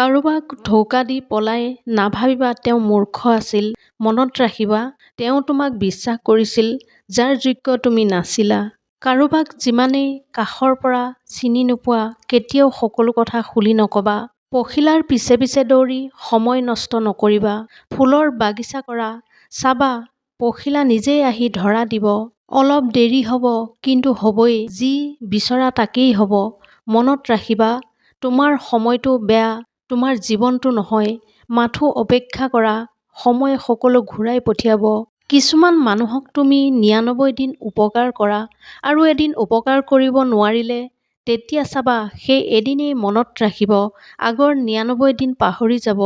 কাৰোবাক ধোকা দি পলাই নাভাবিবা তেওঁ মূৰ্খ আছিল মনত ৰাখিবা তেওঁ তোমাক বিশ্বাস কৰিছিল যাৰ যোগ্য তুমি নাছিলা। কাৰোবাক যিমানেই কাষৰ পৰা চিনি নোপোৱা কেতিয়াও সকলো কথা খুলি নকবা। পখিলাৰ পিছে পিছে দৌৰি সময় নষ্ট নকৰিবা। ফুলৰ বাগিচা কৰা চাবা পখিলা নিজেই আহি ধৰা দিব। অলপ দেৰি হ'ব কিন্তু হ'বই যি বিচৰা তাকেই হ'ব। মনত ৰাখিবা তোমাৰ সময়টো বেয়া তোমাৰ জীৱনটো নহয় মাথো অপেক্ষা কৰা সময়ে সকলো ঘূৰাই পঠিয়াব। কিছুমান মানুহক তুমি নিৰান্নব্বৈ দিন উপকাৰ কৰা আৰু এদিন উপকাৰ কৰিব নোৱাৰিলে তেতিয়া চাবা সেই এদিনেই মনত ৰাখিব আগৰ নিৰান্নব্বৈ দিন পাহৰি যাব।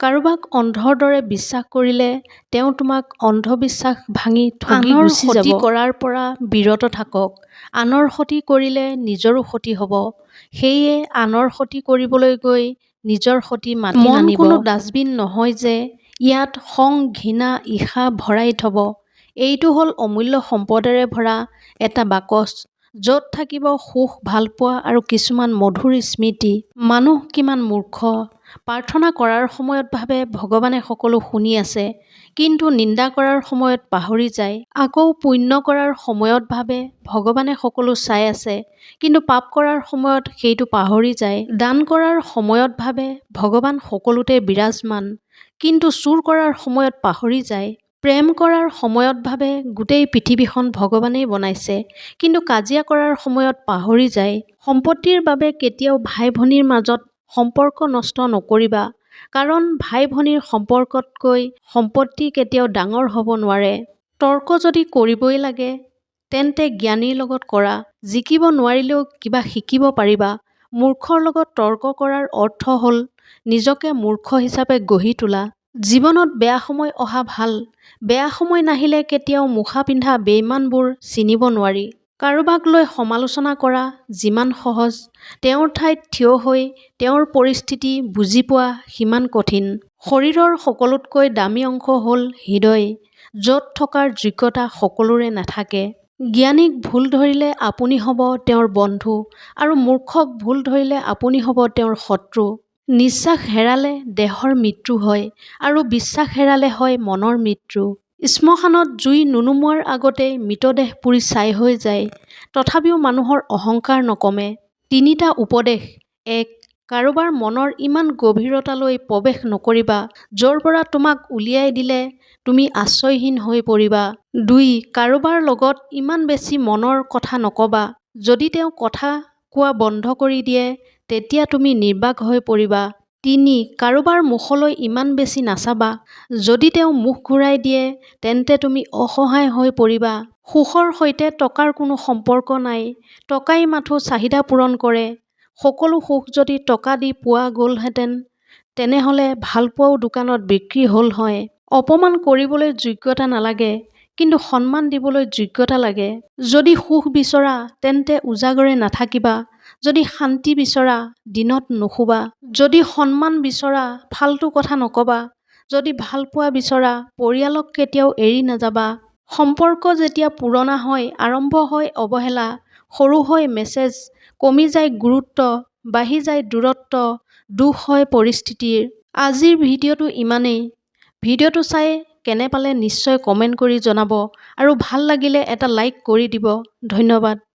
কাৰোবাক অন্ধৰ দৰে বিশ্বাস কৰিলে তেওঁ তোমাক অন্ধবিশ্বাস ভাঙি আনৰ যাব। কৰাৰ পৰা বিৰত থাকক আনৰ ক্ষতি কৰিলে নিজৰো ক্ষতি হ'ব। সেয়ে আনৰ ক্ষতি কৰিবলৈ গৈ নিজৰ ক্ষতি মাতি কোনো ডাষ্টবিন নহয় যে ইয়াত খং ঘৃণা ঈৰ্ষা ভৰাই থব। এইটো হ'ল অমূল্য সম্পদেৰে ভৰা এটা বাকচ য'ত থাকিব সুখ ভালপোৱা আৰু কিছুমান মধুৰ স্মৃতি। মানুহ কিমান মূৰ্খ। প্ৰাৰ্থনা কৰাৰ সময়ত ভাবে ভগৱানে সকলো শুনি আছে। কিন্তু নিন্দা কৰাৰ সময়ত পাহৰি যায়। আকৌ পুণ্য কৰাৰ সময়ত ভাবে ভগৱানে সকলো চাই আছে কিন্তু পাপ কৰাৰ সময়ত সেইটো পাহৰি যায়। দান কৰাৰ সময়ত ভাবে ভগৱান সকলোতে বিৰাজমান কিন্তু চুৰ কৰাৰ সময়ত পাহৰি যায়। প্ৰেম কৰাৰ সময়ত ভাবে গোটেই পৃথিৱীখন ভগৱানেই বনাইছে কিন্তু কাজিয়া কৰাৰ সময়ত পাহৰি যায়। সম্পত্তিৰ বাবে কেতিয়াও ভাই ভনীৰ মাজত সম্পৰ্ক নষ্ট নকৰিবা কাৰণ ভাই ভনীৰ সম্পৰ্কতকৈ সম্পত্তি কেতিয়াও ডাঙৰ হ'ব নোৱাৰে। তৰ্ক যদি কৰিবই লাগে তেন্তে জ্ঞানীৰ লগত কৰা জিকিব নোৱাৰিলেও কিবা শিকিব পাৰিবা। মূৰ্খৰ লগত তৰ্ক কৰাৰ অৰ্থ হ'ল নিজকে মূৰ্খ হিচাপে গঢ়ি তোলা। জীৱনত বেয়া সময় অহা ভাল বেয়া সময় নাহিলে কেতিয়াও মুখা পিন্ধা বেইমানবোৰ চিনিব নোৱাৰি। কাৰোবাক লৈ সমালোচনা কৰা যিমান সহজ তেওঁৰ ঠাইত থিয় হৈ তেওঁৰ পৰিস্থিতি বুজি পোৱা সিমান কঠিন। শৰীৰৰ সকলোতকৈ দামী অংশ হ'ল হৃদয় য'ত থকাৰ যোগ্যতা সকলোৰে নাথাকে। জ্ঞানীক ভুল ধৰিলে আপুনি হ'ব তেওঁৰ বন্ধু আৰু মূৰ্খক ভুল ধৰিলে আপুনি হ'ব তেওঁৰ শত্ৰু। নিশ্বাস হেৰালে দেহৰ মৃত্যু হয় আৰু বিশ্বাস হেৰালে হয় মনৰ মৃত্যু। শ্মশানত জুই নুনুমোৱাৰ আগতেই মৃতদেহ পুৰি ছাই হৈ যায় তথাপিও মানুহৰ অহংকাৰ নকমে। তিনিটা উপদেশ এক কাৰোবাৰ মনৰ ইমান গভীৰতালৈ প্ৰৱেশ নকৰিবা য'ৰ পৰা তোমাক উলিয়াই দিলে তুমি আশ্ৰয়হীন হৈ পৰিবা। দুই কাৰোবাৰ লগত ইমান বেছি মনৰ কথা নকবা যদি তেওঁ কথা কোৱা বন্ধ কৰি দিয়ে তেতিয়া তুমি নিৰ্বাক হৈ পৰিবা। তিনি কাৰোবাৰ মুখলৈ ইমান বেছি নাচাবা যদি তেওঁ মুখ ঘূৰাই দিয়ে তেন্তে তুমি অসহায় হৈ পৰিবা। সুখৰ সৈতে টকাৰ কোনো সম্পৰ্ক নাই টকাই মাথো চাহিদা পূৰণ কৰে। সকলো সুখ যদি টকা দি পোৱা গ'লহেঁতেন তেনেহ'লে ভালপোৱাও দোকানত বিক্ৰী হ'ল হয়। অপমান কৰিবলৈ যোগ্যতা নালাগে কিন্তু সন্মান দিবলৈ যোগ্যতা লাগে। যদি সুখ বিচৰা তেন্তে উজাগৰে নাথাকিবা। যদি শান্তি বিচৰা দিনত নুশুবা। যদি সন্মান বিচৰা ফাল্টু কথা নকবা। যদি ভালপোৱা বিচৰা পৰিয়ালক কেতিয়াও এৰি নাযাবা। সম্পৰ্ক যেতিয়া পুৰণা হয় আৰম্ভ হয় অৱহেলা সৰু হয় মেছেজ কমি যায় গুৰুত্ব বাঢ়ি যায় দূৰত্ব দুখ হয় পৰিস্থিতিৰ। আজিৰ ভিডিঅ'টো ইমানেই। ভিডিঅ'টো চাই কেনে পালে নিশ্চয় কমেণ্ট কৰি জনাব আৰু ভাল লাগিলে এটা লাইক কৰি দিব। ধন্যবাদ।